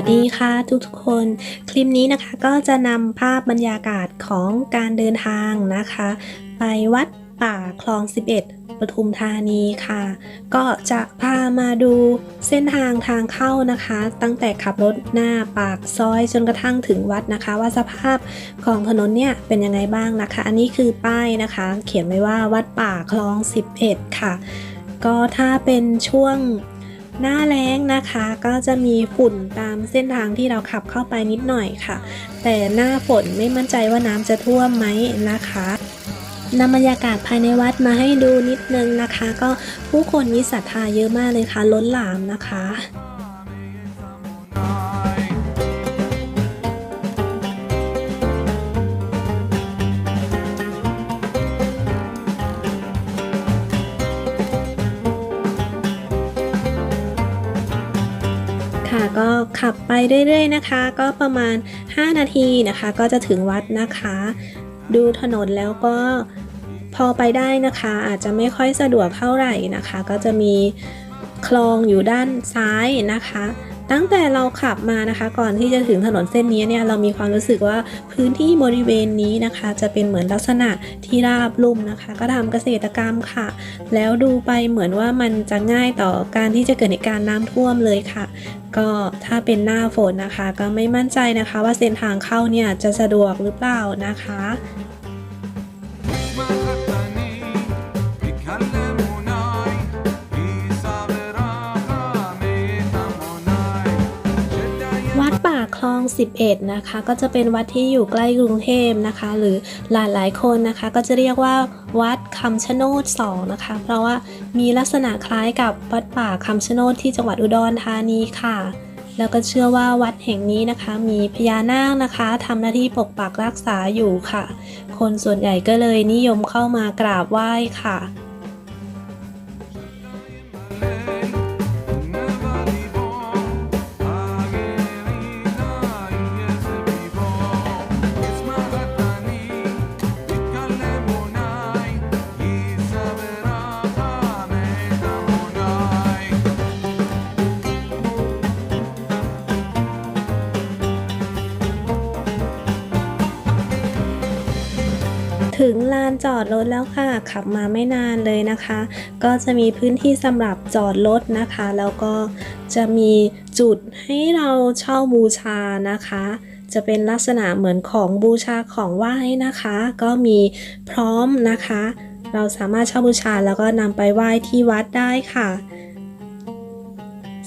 วัสดีค่ะทุกทุกๆคน คลิปนี้นะคะก็จะนำภาพบรรยากาศของการเดินทางนะคะ ไปวัดป่าคลอง 11 ปทุมธานีค่ะ ก็จะพามาดูเส้นทางทางเข้านะคะ ตั้งแต่ขับรถหน้าปากซอยจนกระทั่งถึงวัดนะคะ ว่าสภาพของถนนเนี่ยเป็นยังไงบ้างนะคะ อันนี้คือป้ายนะคะ เขียนไว้ว่าวัดป่าคลอง 11 ค่ะ ก็ถ้าเป็นช่วง หน้าแรงนะคะก็จะมีฝุ่นตามเส้นทางที่เราขับเข้าไปนิดหน่อยค่ะ แต่หน้าฝนไม่มั่นใจว่าน้ำจะท่วมไหมนะคะนำบรรยากาศภายในวัดมาให้ดูนิดนึงนะคะ ก็ผู้คนมีศรัทธาเยอะมากเลยค่ะ ล้นหลามนะคะ ค่ะก็ขับไปเรื่อยๆนะคะ ก็ประมาณ 5 นาทีนะคะ ก็จะถึงวัดนะคะ ดูถนนแล้วก็พอไปได้นะคะ อาจจะไม่ค่อยสะดวกเท่าไหร่นะคะ ก็จะมีคลองอยู่ด้านซ้ายนะคะ ตั้งแต่เราขับมานะคะ ก่อนที่จะถึงถนนเส้นนี้เนี่ยเรามีความรู้สึกว่าพื้นที่บริเวณนี้นะคะ จะเป็นเหมือนลักษณะที่ราบลุ่มนะคะ ก็ทำเกษตรกรรมค่ะ แล้วดูไปเหมือนว่ามันจะง่ายต่อการที่จะเกิดเหตุการณ์น้ำท่วมเลยค่ะ ก็ถ้าเป็นหน้าฝนนะคะ ก็ไม่มั่นใจนะคะ ว่าเส้นทางเข้าเนี่ยจะสะดวกหรือเปล่านะคะ คลอง 11 นะคะ ก็จะเป็นวัดที่อยู่ใกล้กรุงเทพนะคะ หรือหลายหลายคนนะคะ ก็จะเรียกว่าวัดคำชะโนด2นะคะ เพราะว่ามีลักษณะคล้ายกับวัดป่าคำชะโนดที่จังหวัดอุดรธานีค่ะ แล้วก็เชื่อว่าวัดแห่งนี้นะคะ มีพญานาคนะคะทำหน้าที่ปกปักรักษาอยู่ค่ะ คนส่วนใหญ่ก็เลยนิยมเข้ามากราบไหว้ค่ะ ถึงลานจอดรถแล้วค่ะ ขับมาไม่นานเลยนะคะ ก็จะมีพื้นที่สำหรับจอดรถนะคะ แล้วก็จะมีจุดให้เราเช่าบูชานะคะ จะเป็นลักษณะเหมือนของบูชาของไหว้นะคะ ก็มีพร้อมนะคะ เราสามารถเช่าบูชาแล้วก็นำไปไหว้ที่วัดได้ค่ะ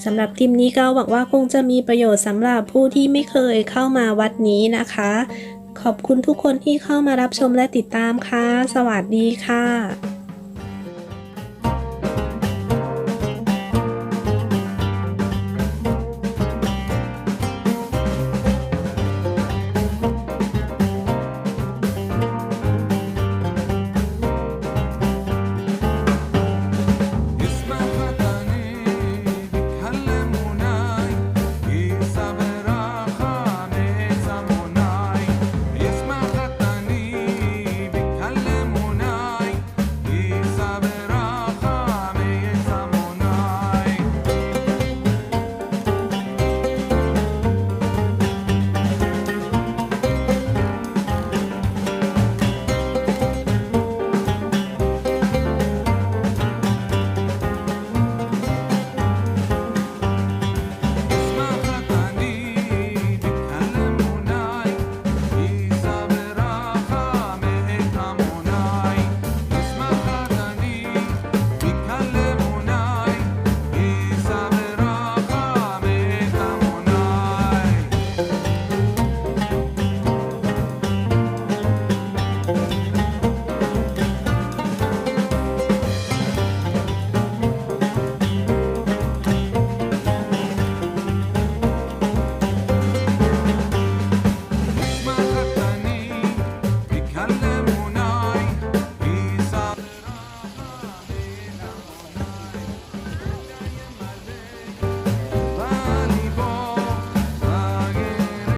สำหรับคลิปนี้ก็หวังว่าคงจะมีประโยชน์สำหรับผู้ที่ไม่เคยเข้ามาวัดนี้นะคะ ขอบคุณทุกคนที่เข้ามารับชมและติดตามค่ะ สวัสดีค่ะ